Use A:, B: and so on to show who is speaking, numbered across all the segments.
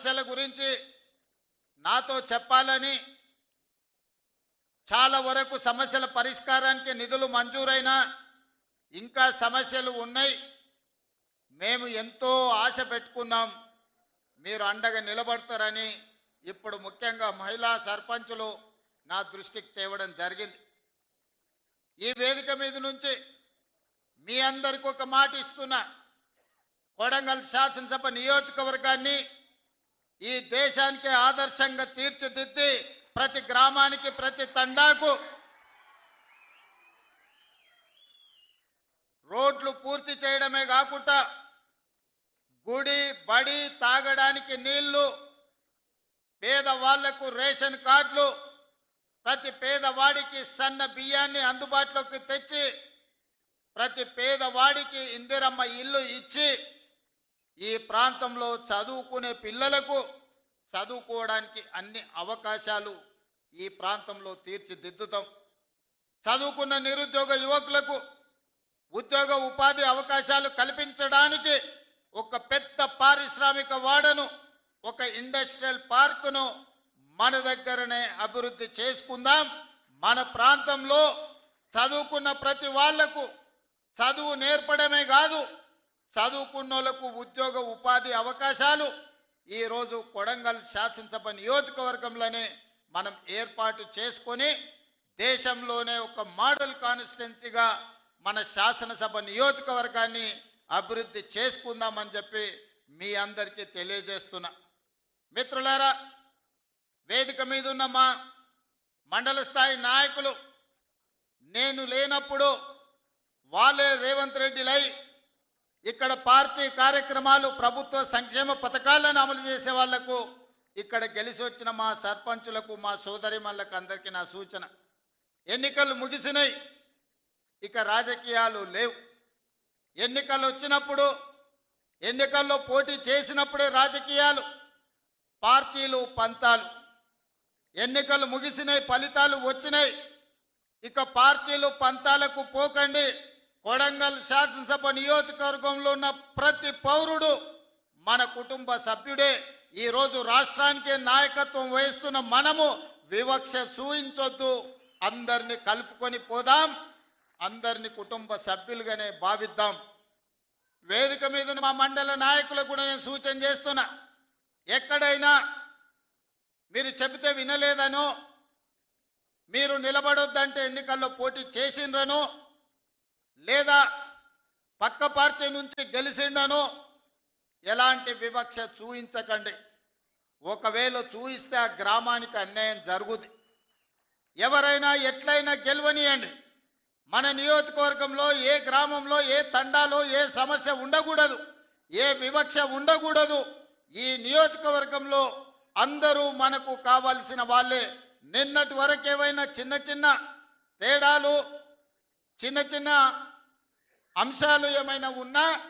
A: సమస్యల గురించి నాతో చెప్పాలని చాలా వరకు సమస్యల పరిష్కారానికి నిధులు మంజూరైనా ఇంకా సమస్యలు ఉన్నాయి. మేము ఎంతో ఆశ పెట్టుకున్నాం. మీరు అండగా నిలబడతారని ఇప్పుడు ముఖ్యంగా మహిళా సర్పంచులు నా దృష్టికి తేవడం జరిగింది. ఈ వేదిక మీద నుంచి మీ అందరికి ఒక మాట ఇస్తున్నా. కొడంగల్ శాసనసభ నియోజకవర్గాన్ని ఈ దేశానికి ఆదర్శంగా తీర్చిదిద్ది ప్రతి గ్రామానికి ప్రతి తండాకు రోడ్లు పూర్తి చేయడమే కాకుండా గుడి బడి తాగడానికి నీళ్ళు పేదవాళ్ళకు రేషన్ కార్డులు ప్రతి పేదవాడికి సన్న బియ్యాన్ని అందుబాటులోకి తెచ్చి ప్రతి పేదవాడికి ఇందిరమ్మ ఇల్లు ఇచ్చి ఈ ప్రాంతంలో చదువుకునే పిల్లలకు చదువుకోవడానికి అన్ని అవకాశాలు ఈ ప్రాంతంలో తీర్చిదిద్దుతాం. చదువుకున్న నిరుద్యోగ యువకులకు ఉద్యోగ ఉపాధి అవకాశాలు కల్పించడానికి ఒక పెద్ద పారిశ్రామిక వాడను ఒక ఇండస్ట్రియల్ పార్కును మన దగ్గరనే అభివృద్ధి చేసుకుందాం. మన ప్రాంతంలో చదువుకున్న ప్రతి వాళ్ళకు చదువు నేర్పడమే కాదు చదువుకున్నోళ్ళకు ఉద్యోగ ఉపాధి అవకాశాలు. ఈరోజు కొడంగల్ శాసనసభ నియోజకవర్గంలోనే మనం ఏర్పాటు చేసుకొని దేశంలోనే ఒక మోడల్ కాన్స్టిట్యున్సీగా మన శాసనసభ నియోజకవర్గాన్ని అభివృద్ధి చేసుకుందామని చెప్పి మీ అందరికీ తెలియజేస్తున్నా. మిత్రులారా వేదిక మీద ఉన్న మా మండల స్థాయి నాయకులు నేను లేనప్పుడు వాళ్ళే రేవంత్ రెడ్డిలై ఇక్కడ పార్టీ కార్యక్రమాలు ప్రభుత్వ సంక్షేమ పథకాలను అమలు చేసే వాళ్ళకు ఇక్కడ గెలిచి వచ్చిన మా సర్పంచులకు మా సోదరిమల్లకు అందరికీ నా సూచన. ఎన్నికలు ముగిసినాయి. ఇక రాజకీయాలు లేవు. ఎన్నికలు వచ్చినప్పుడు ఎన్నికల్లో పోటీ చేసినప్పుడే రాజకీయాలు పార్టీలు పంతాలు. ఎన్నికలు ముగిసినాయి ఫలితాలు వచ్చినాయి. ఇక పార్టీలు పంతాలకు పోకండి. కొడంగల్ శాసనసభ నియోజకవర్గంలో ఉన్న ప్రతి పౌరుడు మన కుటుంబ సభ్యుడే. ఈరోజు రాష్ట్రానికి నాయకత్వం వహిస్తున్న మనము వివక్ష సూయించొద్దు అందరిని కలుపుకొని పోదాం. అందరిని కుటుంబ సభ్యులుగానే భావిద్దాం. వేదిక మీద మా మండల నాయకులకు కూడా నేను సూచన చేస్తున్నా. ఎక్కడైనా మీరు చెబితే వినలేదనో మీరు నిలబడొద్దంటే ఎన్నికల్లో పోటీ చేసిండ్రనో లేదా పక్క పార్టీ నుంచి గెలిచిండను ఎలాంటి వివక్ష చూయించకండి. ఒకవేళ చూయిస్తే ఆ గ్రామానికి అన్యాయం జరుగుద్ది. ఎవరైనా ఎట్లయినా గెలవనియండి. మన నియోజకవర్గంలో ఏ గ్రామంలో ఏ తండాలో ఏ సమస్య ఉండకూడదు. ఏ వివక్ష ఉండకూడదు. ఈ నియోజకవర్గంలో అందరూ మనకు కావాల్సిన వాళ్ళే. నిన్నటి వరకేవైనా చిన్న చిన్న తేడాలు చిన్న చిన్న అంశాలు ఏమైనా ఉన్నా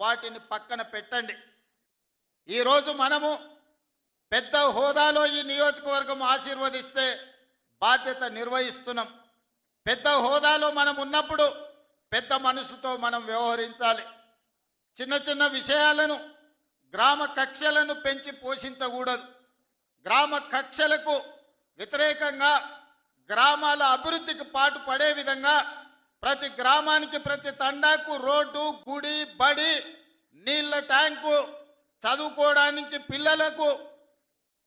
A: వాటిని పక్కన పెట్టండి. ఈరోజు మనము పెద్ద హోదాలో ఈ నియోజకవర్గం ఆశీర్వదిస్తే బాధ్యత నిర్వహిస్తున్నాం. పెద్ద హోదాలో మనం ఉన్నప్పుడు పెద్ద మనసుతో మనం వ్యవహరించాలి. చిన్న చిన్న విషయాలను గ్రామ కక్షలను పెంచి పోషించకూడదు. గ్రామ కక్షలకు వ్యతిరేకంగా గ్రామాల అభివృద్ధికి పాటు పడే విధంగా ప్రతి గ్రామానికి ప్రతి తండాకు రోడ్డు గుడి బడి నీళ్ళ ట్యాంకు చదువుకోవడానికి పిల్లలకు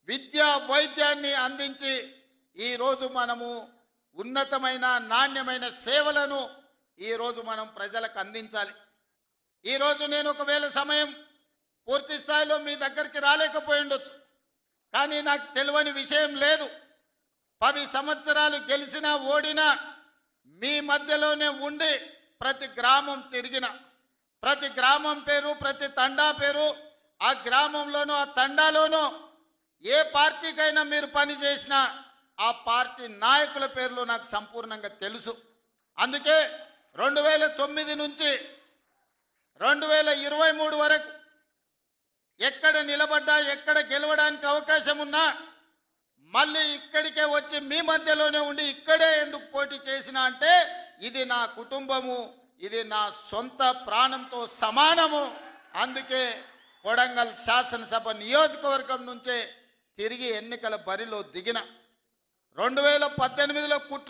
A: విద్య వైద్యాన్ని అందించి ఈరోజు మనము ఉన్నతమైన నాణ్యమైన సేవలను ఈరోజు మనం ప్రజలకు అందించాలి. ఈరోజు నేను ఒకవేళ సమయం పూర్తి స్థాయిలో మీ దగ్గరికి రాలేకపోయి ఉండొచ్చు. కానీ నాకు తెలియని విషయం లేదు. పది సంవత్సరాలు గెలిచినా ఓడినా మీ మధ్యలోనే ఉండి ప్రతి గ్రామం తిరిగిన ప్రతి గ్రామం పేరు ప్రతి తండా పేరు ఆ గ్రామంలోనూ ఆ తండాలోనూ ఏ పార్టీకైనా మీరు పని చేసినా ఆ పార్టీ నాయకుల పేర్లు నాకు సంపూర్ణంగా తెలుసు. అందుకే రెండు వేల తొమ్మిది నుంచి రెండు వేల ఇరవై మూడు వరకు ఎక్కడ నిలబడ్డా ఎక్కడ గెలవడానికి అవకాశం ఉన్నా మళ్ళీ ఇక్కడికే వచ్చి మీ మధ్యలోనే ఉండి ఇక్కడే ఎందుకు పోటీ చేసిన అంటే ఇది నా కుటుంబము ఇది నా సొంత ప్రాణంతో సమానము. అందుకే కొడంగల్ శాసనసభ నియోజకవర్గం నుంచే తిరిగి ఎన్నికల బరిలో దిగిన. రెండు వేల పద్దెనిమిదిలో కుట్ర